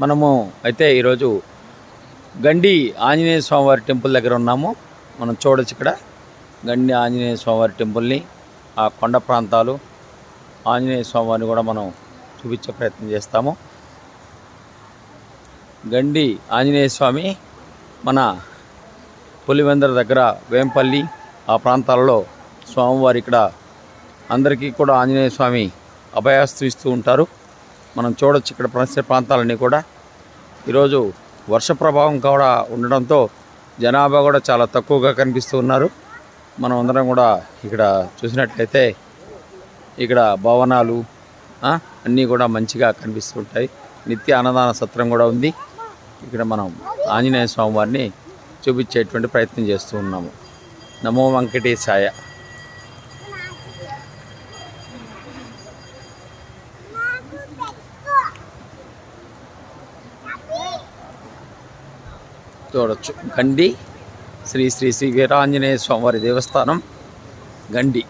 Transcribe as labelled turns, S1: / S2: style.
S1: మనము అయితే ఈరోజు గండి ఆంజనేయ స్వామివారి టెంపుల్ దగ్గర ఉన్నాము. మనం చూడొచ్చు ఇక్కడ. గండి ఆంజనేయ స్వామివారి టెంపుల్ని ఆ కొండ ప్రాంతాలు ఆంజనేయ స్వామివారిని కూడా మనం చూపించే ప్రయత్నం చేస్తాము. గండి ఆంజనేయ స్వామి మన పులివెందర దగ్గర వేంపల్లి ఆ ప్రాంతాలలో స్వామివారి ఇక్కడ అందరికీ కూడా ఆంజనేయ స్వామి అభయాస్తు ఇస్తూ ఉంటారు. మనం చూడొచ్చు ఇక్కడ పరిసర ప్రాంతాలన్నీ కూడా. ఈరోజు వర్ష ప్రభావం కూడా ఉండడంతో జనాభా కూడా చాలా తక్కువగా కనిపిస్తూ ఉన్నారు. మనం అందరం కూడా ఇక్కడ చూసినట్లయితే ఇక్కడ భవనాలు అన్నీ కూడా మంచిగా కనిపిస్తుంటాయి నిత్య అన్నదాన సత్రం కూడా ఉంది. ఇక్కడ మనం ఆంజనేయ స్వామి వారిని చూపించేటువంటి ప్రయత్నం చేస్తూ ఉన్నాము. నమో వెంకటేశాయ. చూడొచ్చు. గండి. శ్రీ శ్రీ శ్రీ వీరాంజనేయ స్వామివారి దేవస్థానం. గండి.